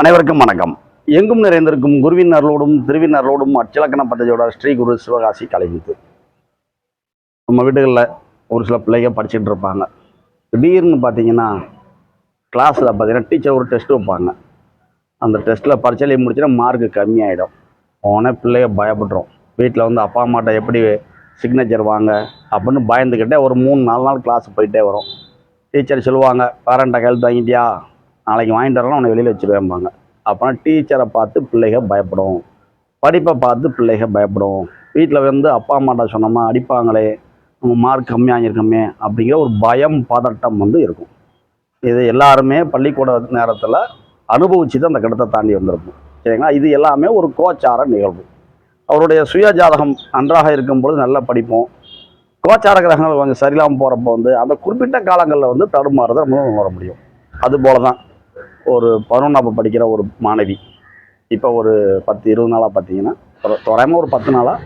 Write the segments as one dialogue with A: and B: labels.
A: அனைவருக்கும் வணக்கம். எங்கும் நிறைந்திருக்கும் குருவின் அருளோடும் திருவின் அருளோடும் அச்சிலக்கண பദ്ധதியோட ஸ்ரீ குரு சிவகாசி கலைவித்து நம்ம வீடுகளில் ஒரு சில பிள்ளைங்க படிச்சுட்டு இருப்பாங்க. திடீர்னு பார்த்தீங்கன்னா கிளாஸில் பார்த்தீங்கன்னா டீச்சர் ஒரு டெஸ்ட் வைப்பாங்க. அந்த டெஸ்ட்டில் பரிச்சையை முடிச்சுன்னா மார்க்கு கம்மியாயிடும். உடனே பிள்ளைய பயப்படுறோம். வீட்டில் வந்து அப்பா அம்மாட்ட எப்படி சிக்னேச்சர் வாங்க அப்படின்னு பயந்துக்கிட்டே ஒரு மூணு நாலு நாள் கிளாஸ் போயிட்டே வரும். டீச்சர் சொல்லுவாங்க பேரண்ட்டை கையெழுத்து வாங்கிட்டியா? நாளைக்கு வாங்கிட்டு வரலாம் உன்னை வெளியில் வச்சுருவேம்பாங்க அப்போனா டீச்சரை பார்த்து பிள்ளைக பயப்படும். படிப்பை பார்த்து பிள்ளைக பயப்படும். வீட்டில் வந்து அப்பா அம்மாட்ட சொன்னோமா அடிப்பாங்களே நம்ம மார்க் கம்மியாகிருக்கோமே அப்படிங்கிற ஒரு பயம் பதட்டம் வந்து இருக்கும். இது எல்லாருமே பள்ளிக்கூட நேரத்தில் அனுபவிச்சு தான் அந்த கட்டத்தை தாண்டி வந்திருப்போம். சரிங்களா? இது எல்லாமே ஒரு கோச்சார நிகழ்வு. அவருடைய சுய ஜாதகம் நன்றாக இருக்கும்பொழுது நல்லா படிப்போம். கோச்சார கிரகங்கள் கொஞ்சம் சரியில்லாமல் போகிறப்போ வந்து அந்த குறிப்பிட்ட காலங்களில் வந்து தடுமாறுறதை நம்ம உணர முடியும். அதுபோல தான் ஒரு பதினொன்றாப்பு படிக்கிற ஒரு மாணவி. இப்போ ஒரு பத்து இருபது நாளாக பார்த்தீங்கன்னா தோராயமாக ஒரு பத்து நாளாக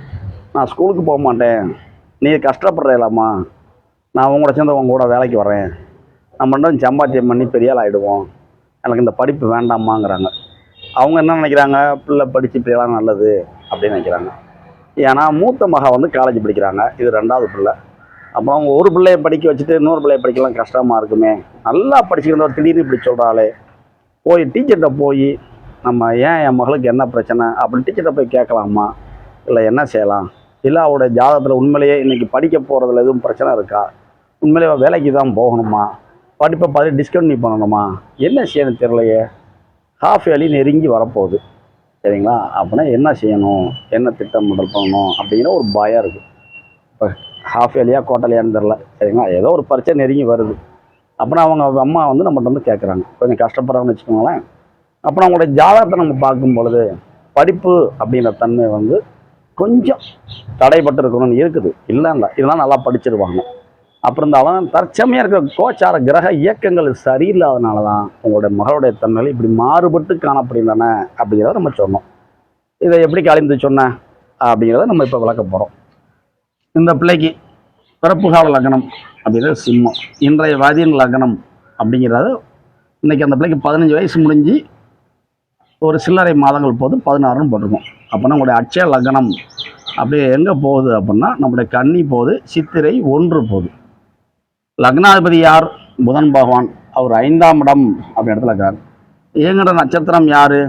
A: நான் ஸ்கூலுக்கு போக மாட்டேன். நீ கஷ்டப்படுறேலாமா நான் உங்களோட சேர்ந்து உங்க கூட வேலைக்கு வரேன் நம்ம ரெண்டும் சம்பாத்தியம் பண்ணி பெரிய ஆள் ஆகிடுவோம் எனக்கு இந்த படிப்பு வேண்டாமாங்கிறாங்க அவங்க என்ன நினைக்கிறாங்க? பிள்ளை படித்து இப்படியெல்லாம் நல்லது அப்படின்னு நினைக்கிறாங்க. ஏன்னா மூத்த மகா வந்து காலேஜ் படிக்கிறாங்க. இது ரெண்டாவது பிள்ளை. அப்புறம் அவங்க ஒரு பிள்ளைய படிக்க வச்சுட்டு இன்னொரு பிள்ளையை படிக்கலாம் கஷ்டமாக இருக்குமே. நல்லா படிச்சுக்கிறவர் திடீர்னு இப்படி சொல்கிறாளே போய் டீச்சர்கிட்ட போய் நம்ம ஏன் என் மகளுக்கு என்ன பிரச்சனை அப்படின்னு டீச்சர்கிட்ட போய் கேட்கலாமா? இல்லை என்ன செய்யலாம்? இல்லை அவருடைய ஜாதகத்தில் உண்மையிலேயே இன்றைக்கி படிக்க போகிறதுல எதுவும் பிரச்சனை இருக்கா? உண்மையிலேயே வேலைக்கு தான் போகணுமா? படிப்பை பார்த்து டிஸ்கண்டினியூ பண்ணணுமா? என்ன செய்யணும் தெரியலையே. ஹாஃப் இயர்லி நெருங்கி வரப்போகுது. சரிங்களா? அப்படின்னா என்ன செய்யணும்? என்ன திட்டமிடல் பண்ணணும்? அப்படிங்கிற ஒரு பயம் இருக்குது இப்போ ஹாஃப் இயர்லியா கோட்டலையான்னு தெரில சரிங்களா? ஏதோ ஒரு பிரச்சனை நெருங்கி வருது. அப்புறம் அவங்க அம்மா வந்து நம்மகிட்ட வந்து கேட்குறாங்க கொஞ்சம் கஷ்டப்படுறாங்கன்னு வச்சுக்கோங்களேன். அப்புறம் அவங்களுடைய ஜாதகத்தை நம்ம பார்க்கும் பொழுது படிப்பு அப்படிங்கிற தன்மை வந்து கொஞ்சம் தடைப்பட்டு இருக்கணும்னு இருக்குது. இல்லை இதெல்லாம் நல்லா படிச்சிருவாங்க. அப்புறம் இருந்தாலும் தற்சமையாக இருக்கிற கோச்சார கிரக இயக்கங்கள் சரியில்லாதனால தான் உங்களுடைய மகளுடைய தன்மைகள் இப்படி மாறுபட்டு காணப்படுகின்றன அப்படிங்கிறத நம்ம சொன்னோம். இதை எப்படி கலந்து சொன்ன? அப்படிங்கிறத நம்ம இப்போ விளக்க போகிறோம் இந்த பிள்ளைக்கு பிறப்பு கால லக்னம் அப்படிங்கிறது சிம்மம். இன்றைய வாதியின் லக்னம் அப்படிங்கிறது இன்னைக்கு அந்த பிள்ளைக்கு பதினஞ்சு வயசு முடிஞ்சு ஒரு சில்லறை மாதங்கள் போது பதினாறுன்னு போட்டிருக்கோம். அப்போனா உங்களுடைய அட்சய லக்னம் அப்படியே எங்கே போகுது அப்படின்னா நம்முடைய கன்னி போகுது சித்திரை ஒன்று போகுது. லக்னாதிபதி யார்? புதன் பகவான். அவர் ஐந்தாம் இடம் அப்படி இடத்துல இருக்கார். இயங்குகிற நட்சத்திரம் யார்?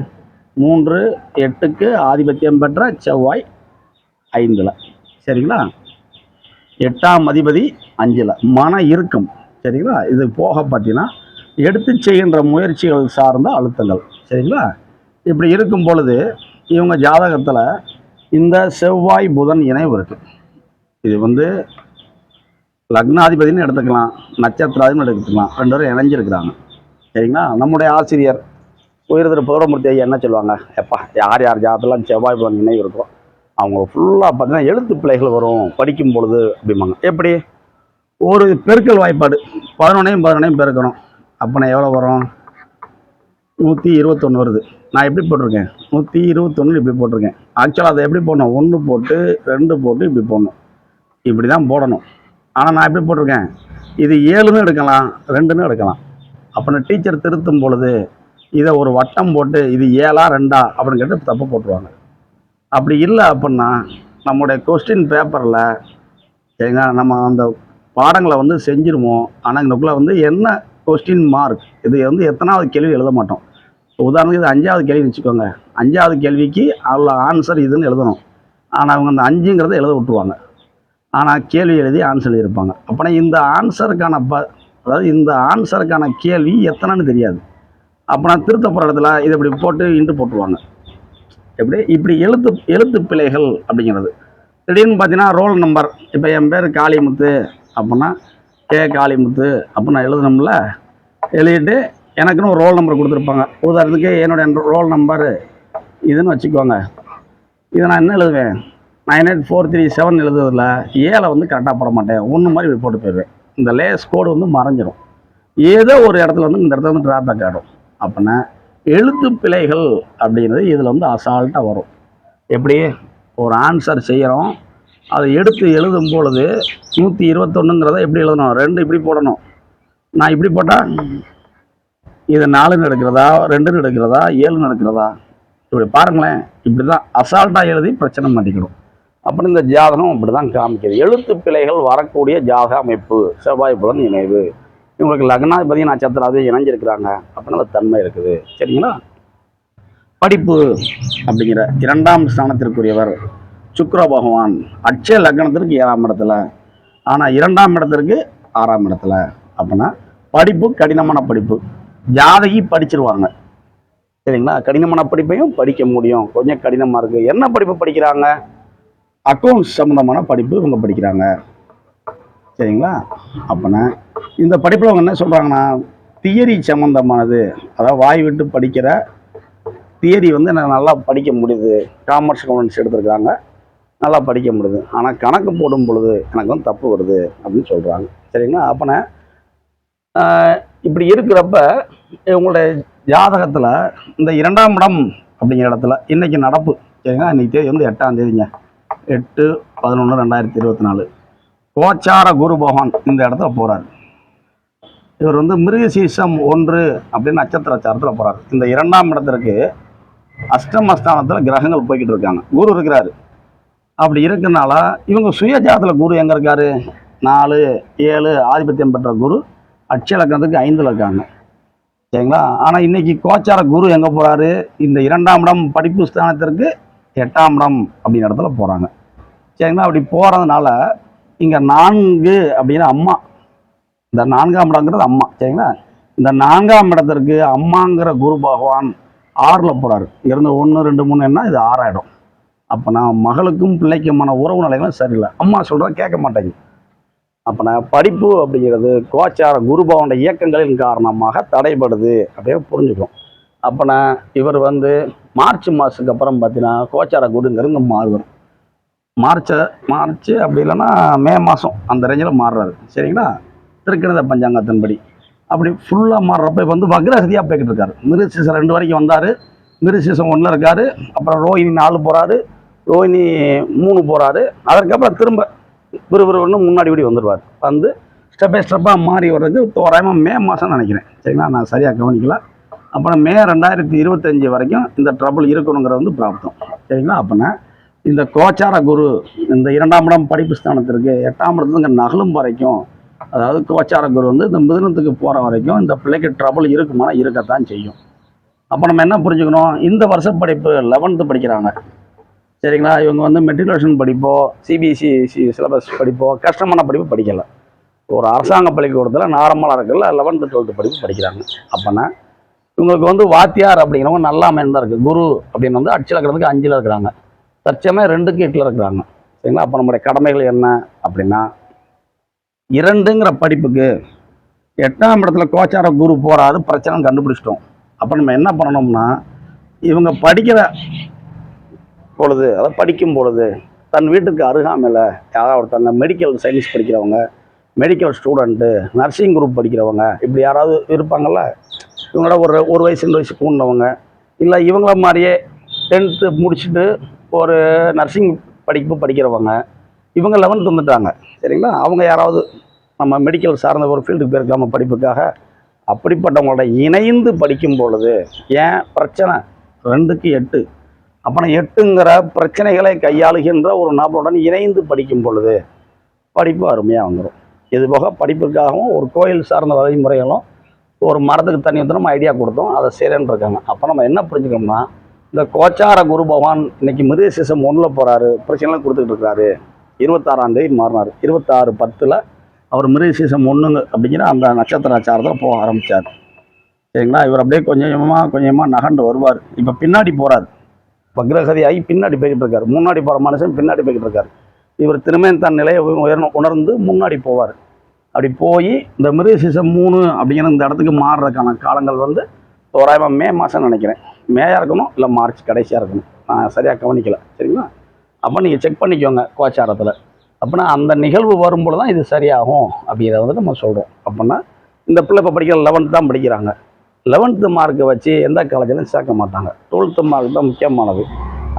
A: மூன்று எட்டுக்கு ஆதிபத்தியம் பெற்ற செவ்வாய் ஐந்தில். சரிங்களா? எட்டாம் அதிபதி அஞ்சில். மன இறுக்கம் சரிங்களா? இது போக பார்த்தீங்கன்னா எடுத்து செய்கின்ற முயற்சிகள் சார்ந்த அழுத்தங்கள் சரிங்களா? இப்படி இருக்கும் பொழுது இவங்க ஜாதகத்தில் இந்த செவ்வாய் புதன் இணைவு இருக்குது இது வந்து லக்னாதிபதினு எடுத்துக்கலாம் நட்சத்திராதின்னு எடுத்துக்கலாம் ரெண்டு பேரும் இணைஞ்சிருக்கிறாங்க சரிங்களா? நம்முடைய ஆசிரியர் உயர்திரு புதரமூர்த்தி ஐயா என்ன சொல்லுவாங்க? எப்பா யார் யார் ஜாதகத்தில் செவ்வாய் புதன் இணைவு இருக்கோ அவங்க ஃபுல்லாக பார்த்தீங்கன்னா எழுத்து பிள்ளைகள் வரும். படிக்கும் பொழுது அப்படிம்பாங்க. எப்படி? ஒரு பெருக்கல் வாய்ப்பாடு. பதினொன்னையும் பதினொன்னையும் பெருக்கணும். அப்போ எவ்வளோ வரும்? நூற்றி இருபத்தொன்று வருது. நான் எப்படி போட்டிருக்கேன்? நூற்றி இருபத்தொன்று இப்படி போட்டிருக்கேன். ஆக்சுவலாக அதை எப்படி போடணும்? ஒன்று போட்டு ரெண்டு போட்டு இப்படி போடணும். இப்படி தான் போடணும். ஆனால் நான் எப்படி போட்டிருக்கேன்? இது ஏழுன்னு எடுக்கலாம் ரெண்டுன்னு எடுக்கலாம். அப்புறம் டீச்சர் திருத்தும் பொழுது இதை ஒரு வட்டம் போட்டு இது ஏழா ரெண்டா அப்படின்னு கேட்டு தப்பு போட்டுருவாங்க. அப்படி இல்லை அப்படின்னா நம்முடைய கொஸ்டின் பேப்பரில் எங்க நம்ம அந்த பாடங்களை வந்து செஞ்சிருவோம் ஆனால் இதுக்குள்ளே வந்து என்ன கொஸ்டின் மார்க் இது வந்து எத்தனாவது கேள்வி எழுத மாட்டோம். உதாரணத்துக்கு இது அஞ்சாவது கேள்வி வச்சுக்கோங்க. அஞ்சாவது கேள்விக்கு அதில் ஆன்சர் இதுன்னு எழுதணும். ஆனால் அவங்க அந்த அஞ்சுங்கிறத எழுத விட்டுருவாங்க. ஆனால் கேள்வி எழுதி ஆன்சர் எழுதியிருப்பாங்க. அப்போனா இந்த ஆன்சருக்கான ப அதாவது இந்த ஆன்சருக்கான கேள்வி எத்தனைன்னு தெரியாது. அப்போனா திருத்த இடத்துல இதை இப்படி போட்டு இன்ட்டு போட்டுருவாங்க. எப்படி? இப்படி எழுத்து எழுத்து பிழைகள் அப்படிங்கிறது. திடீர்னு பார்த்தீங்கன்னா ரோல் நம்பர் இப்போ என் பேர் காளிமுத்து அப்படின்னா கே காளிமுத்து அப்படின்னு எழுதணும்ல. எழுதிட்டு எனக்குன்னு ஒரு ரோல் நம்பர் கொடுத்துருப்பாங்க. உதாரணத்துக்கு என்னுடைய ரோல் நம்பரு இதுன்னு வச்சுக்கோங்க. இதை நான் என்ன எழுதுவேன்? Nine eight four three seven எழுதுறதுல ஏழை வந்து கரெக்டாக போட மாட்டேன். ஒன்று மாதிரி இப்படி போட்டு போயிடுவேன். இந்த லேஸ் கோடு வந்து மறைஞ்சிடும் ஏதோ ஒரு இடத்துல வந்து இந்த இடத்துல வந்து டிராபேக் ஆகிடும் அப்படின்னா எழுத்து பிழைகள் அப்படிங்கிறது இதில் வந்து அசால்ட்டாக வரும். எப்படி? ஒரு ஆன்சர் செய்கிறோம் அதை எடுத்து எழுதும் பொழுது நூற்றி இருபத்தொன்னுங்கிறத எப்படி எழுதணும்? ரெண்டு இப்படி போடணும். நான் இப்படி போட்டால் இது நாலுன்னு எடுக்கிறதா ரெண்டுன்னு எடுக்கிறதா ஏழுன்னு எடுக்கிறதா இப்படி பாருங்களேன். இப்படி தான் அசால்ட்டாக எழுதி பிரச்சனை மாட்டிக்கணும் அப்புறம் இந்த ஜாதகம் அப்படி தான் காமிக்கிறது எழுத்து பிழைகள் வரக்கூடிய ஜாதக அமைப்பு. செவ்வாய் புலன் இணைவு. இவங்களுக்கு லக்னாதிபதி நட்சத்திரம் இணைஞ்சிருக்கிறாங்க. அப்படின்னா தன்மை இருக்குது. சரிங்களா? படிப்பு அப்படிங்கிற இரண்டாம் ஸ்தானத்திற்குரியவர் சுக்கர பகவான் அட்சய லக்னத்திற்கு ஏழாம் இடத்துல. ஆனால் இரண்டாம் இடத்திற்கு ஆறாம் இடத்துல. அப்படின்னா படிப்பு கடினமான படிப்பு. ஜாதகி படிச்சிருவாங்க. சரிங்களா? கடினமான படிப்பையும் படிக்க முடியும். கொஞ்சம் கடினமாக இருக்குது என்ன படிப்பு படிக்கிறாங்க? அக்கௌண்ட்ஸ் சம்மந்தமான படிப்பு இவங்க படிக்கிறாங்க. சரிங்களா? அப்போனா இந்த படிப்பில் அவங்க என்ன சொல்கிறாங்கன்னா தியரி சம்மந்தமானது அதாவது வாய் விட்டு படிக்கிற தியரி வந்து எனக்கு நல்லா படிக்க முடியுது. காமர்ஸ் கவர்னன்ஸ் எடுத்திருக்காங்க நல்லா படிக்க முடியுது. ஆனால் கணக்கு போடும் பொழுது எனக்கு வந்து தப்பு வருது அப்படின்னு சொல்கிறாங்க சரிங்களா? அப்போனா இப்படி இருக்கிறப்ப உங்களுடைய ஜாதகத்தில் இந்த இரண்டாம் இடம் அப்படிங்கிற இடத்துல இன்றைக்கி நடப்பு. சரிங்களா? இன்னைக்கு தேதி வந்து எட்டாம் தேதிங்க. எட்டு பதினொன்று ரெண்டாயிரத்தி இருபத்தி நாலு. கோச்சார குரு பகவான் இந்த இடத்துல போகிறார் இவர் வந்து மிருகசீசம் ஒன்று அப்படின்னு நட்சத்திர சாரத்தில் போகிறார் இந்த இரண்டாம் இடத்திற்கு அஷ்டமஸ்தானத்தில் கிரகங்கள் போய்கிட்டு இருக்காங்க. குரு இருக்கிறாரு. அப்படி இருக்கனால இவங்க சுயஜாதத்தில் குரு எங்கே இருக்காரு? நாலு ஏழு ஆதிபத்தியம் பெற்ற குரு அட்சலக்கணத்துக்கு ஐந்தில் இருக்காங்க. சரிங்களா? ஆனால் இன்னைக்கு கோச்சார குரு எங்கே போகிறாரு இந்த இரண்டாம் இடம் படிப்பு ஸ்தானத்திற்கு எட்டாம் இடம் அப்படின்னு இடத்துல போகிறாங்க சரிங்களா? அப்படி போகிறதுனால இங்கே நான்கு அப்படிங்கிற அம்மா. இந்த நான்காம் இடங்கிறது அம்மா சரிங்களா? இந்த நான்காம் இடத்திற்கு அம்மாங்கிற குரு பகவான் ஆறில் போகிறாரு இருந்து ஒன்று ரெண்டு மூணு என்ன? இது ஆறாயிடும். அப்போ நான் மகளுக்கும் பிள்ளைக்குமான உறவு நிலைகளும் சரியில்லை. அம்மா சொல்கிறத கேட்க மாட்டேங்க அப்போ நான் படிப்பு அப்படிங்கிறது கோச்சார குருபவன இயக்கங்களின் காரணமாக தடைபடுது அப்படியே புரிஞ்சுக்கும் அப்போ நான் இவர் வந்து மார்ச் மாதத்துக்கு அப்புறம் பார்த்தீங்கன்னா கோச்சார குருங்கிறது மாறுவரும் மார்ச் மார்ச் அப்படி இல்லைன்னா மே மாதம் அந்த ரேஞ்சில் மாறுறாரு. சரிங்களா? திருக்கணித பஞ்சாங்கத்தின்படி. அப்படி ஃபுல்லாக மாறுறப்ப இப்போ வந்து வக்ரகதியாக போய்கிட்டு இருக்காரு. மிருசீசம் ரெண்டு வரைக்கும் வந்தார். மிருசீசம் ஒன்றில் இருக்காரு. அப்புறம் ரோஹிணி நாலு போகிறாரு ரோஹிணி மூணு போகிறாரு அதற்கப்புறம் திரும்ப விறுவிறுன்னு முன்னாடி இப்படி வந்துடுவார் வந்து ஸ்டெப் பை ஸ்டெப்பாக மாறி வர்றது தோராயமாக மே மாதம் நினைக்கிறேன். சரிங்களா? நான் சரியாக கவனிக்கல. அப்புறம் மே ரெண்டாயிரத்தி இருபத்தஞ்சி வரைக்கும் இந்த ட்ரபுள் இருக்கணுங்கிறது வந்து பிராப்தம். சரிங்களா? அப்போனா இந்த கோச்சார குரு இந்த இரண்டாம் இடம் படிப்பு ஸ்தானத்திற்கு எட்டாம் இடத்துல நகலும் வரைக்கும் அதாவது கோச்சார குரு வந்து இந்த மிதனத்துக்கு போகிற வரைக்கும் இந்த பிள்ளைக்கு ட்ரபுள் இருக்குமானா இருக்கத்தான் செய்யும். அப்போ நம்ம என்ன புரிஞ்சுக்கணும்? இந்த வருஷ படிப்பு லெவன்த்து படிக்கிறாங்க. சரிங்களா? இவங்க வந்து மெட்ரிகுலேஷன் படிப்போ சிபிஎஸ்சி சிலபஸ் படிப்போ கஷ்டமான படிப்பு படிக்கலை. ஒரு அரசாங்க பள்ளிக்கூடத்தில் நார்மலாக இருக்குல்ல லெவன்த்து டுவெல்த்து படிப்பு படிக்கிறாங்க. அப்போனா இவங்களுக்கு வந்து வாத்தியார் அப்படிங்கிறவங்க நல்லா அமைந்து இருக்குது குரு அப்படின்னு வந்து அச்சில் இருக்கிறதுக்கு அஞ்சில் இருக்கிறாங்க. தற்சமயம் ரெண்டுக்கு எட்டில் இருக்கிறாங்க. சரிங்களா? அப்போ நம்முடைய கடமைகள் என்ன அப்படின்னா இரண்டுங்கிற படிப்புக்கு எட்டாம் இடத்துல கோச்சார குரு போறாரு பிரச்சனை கண்டுபிடிச்சிட்டோம். அப்போ நம்ம என்ன பண்ணணும்னா இவங்க படிக்கிற பொழுது அதாவது படிக்கும் பொழுது தன் வீட்டுக்கு அருகாமையில் யாராவது ஒருத்தவங்க மெடிக்கல் சயின்ஸ் படிக்கிறவங்க மெடிக்கல் ஸ்டூடெண்ட்டு நர்சிங் குரூப் படிக்கிறவங்க இப்படி யாராவது இருப்பாங்கள்ல இவங்களோட ஒரு ஒரு வயசு ரெண்டு வயசு கூண்டவங்க இல்லை இவங்கள மாதிரியே டென்த்து முடிச்சுட்டு ஒரு நர்சிங் படிப்பு படிக்கிறவங்க இவங்க லெவன்த் வந்துட்டாங்க சரிங்களா? அவங்க யாராவது நம்ம மெடிக்கல் சார்ந்த ஒரு ஃபீல்டுக்கு போயிருக்காம படிப்புக்காக அப்படிப்பட்டவங்களோட இணைந்து படிக்கும் பொழுது ஏன் பிரச்சனை? ரெண்டுக்கு எட்டு. அப்போனா எட்டுங்கிற பிரச்சனைகளை கையாளுகின்ற ஒரு நபருடன் இணைந்து படிக்கும் பொழுது படிப்பு அருமையாக வந்துடும் இது போக படிப்பிற்காகவும் ஒரு கோயில் சார்ந்த வழிமுறைகளும் ஒரு மரத்துக்கு தண்ணி ஊற்றணும் ஐடியா கொடுத்தோம் அதை செய்கிறேன்னு இருக்காங்க. அப்போ நம்ம என்ன புரிஞ்சுக்கணும்னா இந்த கோச்சார குரு பகவான் இன்னைக்கு மிருக சிசம் ஒன்றில் போகிறாரு பிரச்சனைலாம் கொடுத்துட்டு இருக்கிறாரு இருபத்தாறாம் தேதி மாறினார். இருபத்தாறு பத்தில் அவர் மிருக சீசம் ஒன்றுங்க அப்படிங்கிற அந்த நட்சத்திராச்சாரத்தில் போக ஆரம்பித்தார் சரிங்களா? இவர் அப்படியே கொஞ்சம் கொஞ்சமாக கொஞ்சமாக நகண்டு வருவார். இப்போ பின்னாடி போகிறார் வக்ரகதி ஆகி பின்னாடி போய்கிட்டு இருக்கார். முன்னாடி போகிற மனுஷன் பின்னாடி போய்கிட்டு இருக்கார். இவர் திரும்பியும் தன் நிலையை உயர்ன உணர்ந்து முன்னாடி போவார். அப்படி போய் இந்த மிருக சீசம் மூணு அப்படிங்கிற இந்த இடத்துக்கு மாறுறதுக்கான காலங்கள் வந்து தோராயமாக மே மாதம் நினைக்கிறேன். மேயாக இருக்கணும் இல்லை மார்ச் கடைசியாக இருக்கணும். நான் சரியாக கவனிக்கலை. சரிங்களா? அப்போ நீங்கள் செக் பண்ணிக்கோங்க கோச்சாரத்தில். அப்படின்னா அந்த நிகழ்வு வரும்பொழுது தான் இது சரியாகும் அப்படிங்கிறத வந்து நம்ம சொல்கிறோம் அப்படின்னா இந்த பிள்ளை இப்போ படிக்கிற லெவன்த்து தான் படிக்கிறாங்க. லெவன்த்து மார்க்கை வச்சு எந்த காலேஜிலும் சேர்க்க மாட்டாங்க. டுவெல்த்து மார்க் தான் முக்கியமானது.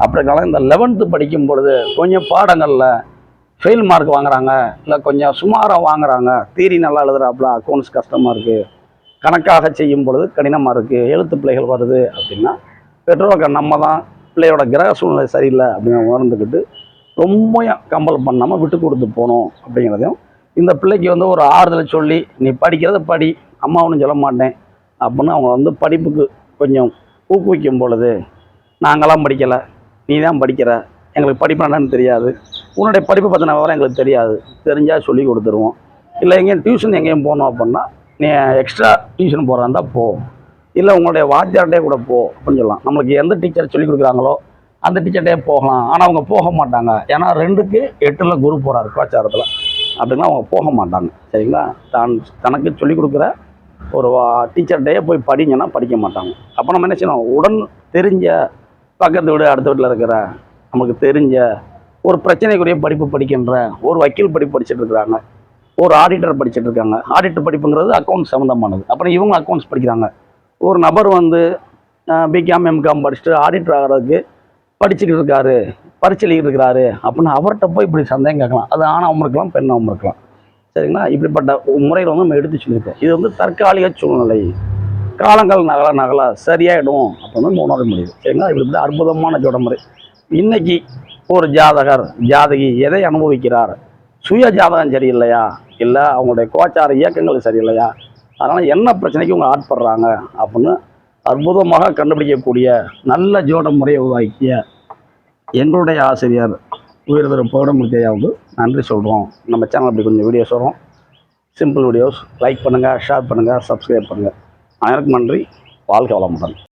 A: அப்படி காலம் இந்த லெவன்த்து படிக்கும் பொழுது கொஞ்சம் பாடங்களில் ஃபெயில் மார்க் வாங்குறாங்க. இல்லை கொஞ்சம் சுமாராக வாங்குறாங்க. தீரி நல்லா எழுதுறாப்புல அக்கௌண்ட்ஸ் கஷ்டமாக இருக்குது கணக்காக செய்யும் பொழுது கடினமாக இருக்குது எழுத்து பிள்ளைகள் வருது அப்படின்னா பெற்றோர்கள் நம்ம தான் பிள்ளையோட கிரக சூழ்நிலை சரியில்லை அப்படின்னு உணர்ந்துக்கிட்டு ரொம்ப கம்பல் பண்ணாமல் விட்டு கொடுத்து போகணும் அப்படிங்கிறதையும் இந்த பிள்ளைக்கு வந்து ஒரு ஆறுதலை சொல்லி நீ படிக்கிறத படி அம்மா ஒன்றும் சொல்ல மாட்டேன் அப்படின்னு அவங்க வந்து படிப்புக்கு கொஞ்சம் ஊக்குவிக்கும் பொழுது நாங்களாம் படிக்கலை நீ தான் படிக்கிற எங்களுக்கு படிப்பு என்னன்னு தெரியாது. உன்னுடைய படிப்பை பற்றின விவரம் எங்களுக்கு தெரியாது. தெரிஞ்சால் சொல்லி கொடுத்துருவோம். இல்லை எங்கேயும் டியூஷன் எங்கேயும் போகணும் அப்படின்னா நீ எக்ஸ்ட்ரா டியூஷன் போகிறா இருந்தால் போ. இல்லை உங்களுடைய வாத்தியார்டே கூட போ அப்படின்னு சொல்லலாம். நம்மளுக்கு எந்த டீச்சர் சொல்லி கொடுக்குறாங்களோ அந்த டீச்சர்டே போகலாம். ஆனால் அவங்க போக மாட்டாங்க. ஏன்னா ரெண்டுக்கு எட்டில் குரு போகிறார் கோச்சாரத்தில். அப்படின்னா அவங்க போக மாட்டாங்க. சரிங்களா? தான் தனக்கு சொல்லிக் கொடுக்குற ஒரு டீச்சர்கிட்டே போய் படிங்கன்னா படிக்க மாட்டாங்க. அப்போ நம்ம என்ன செய்யணும்? உடன் தெரிஞ்ச பக்கத்து வீடு அடுத்த வீட்டில் இருக்கிற நமக்கு தெரிஞ்ச ஒரு பிரச்சனைக்குரிய படிப்பு படிக்கின்ற ஒரு வக்கீல் படிப்பு படிச்சுட்டு இருக்கிறாங்க. ஒரு ஆடிட்டர் படிச்சுட்டு இருக்காங்க. ஆடிட்டர் படிப்புங்கிறது அக்கௌண்ட்ஸ் சம்மந்தமானது அப்புறம் இவங்க அக்கௌண்ட்ஸ் படிக்கிறாங்க. ஒரு நபர் வந்து பிகாம் எம்காம் படிச்சுட்டு ஆடிட்டர் ஆகிறதுக்கு படிச்சுக்கிட்டு இருக்காரு பரிச்சலிக்கிட்டு இருக்கிறாரு அப்படின்னு அவர்கிட்ட போய் இப்படி சந்தேகம் கேட்கலாம். அது ஆணவம் இருக்கலாம் பெண்ணாவும் இருக்கலாம் சரிங்களா? இப்படிப்பட்ட முறையில் வந்து நம்ம எடுத்து சொல்லியிருக்கோம். இது வந்து தற்காலிக சூழ்நிலை. காலங்கள் நகல நகல சரியாயிடும் அப்படின்னு நம்ம உணர முடியுது சரிங்களா? இப்படி இப்படி அற்புதமான ஜோடமுறை. இன்னைக்கு ஒரு ஜாதகர் ஜாதகி எதை அனுபவிக்கிறார்? சுய ஜாதகம் சரியில்லையா? இல்லை அவங்களுடைய கோச்சார இயக்கங்கள் சரியில்லையா? அதனால் என்ன பிரச்சனைக்கு இவங்க ஆட்படுறாங்க அப்படின்னு அற்புதமாக கண்டுபிடிக்கக்கூடிய நல்ல ஜோட முறையை உருவாக்கிய எங்களுடைய ஆசிரியர் உயிர் தரும் பௌடமூர்த்தி ஐயாவுக்கு நன்றி சொல்கிறோம் நம்ம சேனல் அப்படி கொஞ்சம் வீடியோஸ் வரும் சிம்பிள் வீடியோஸ் லைக் பண்ணுங்கள் ஷேர் பண்ணுங்கள் சப்ஸ்கிரைப் பண்ணுங்கள் அனைவருக்கும் நன்றி. வாழ்க வளமுடன்.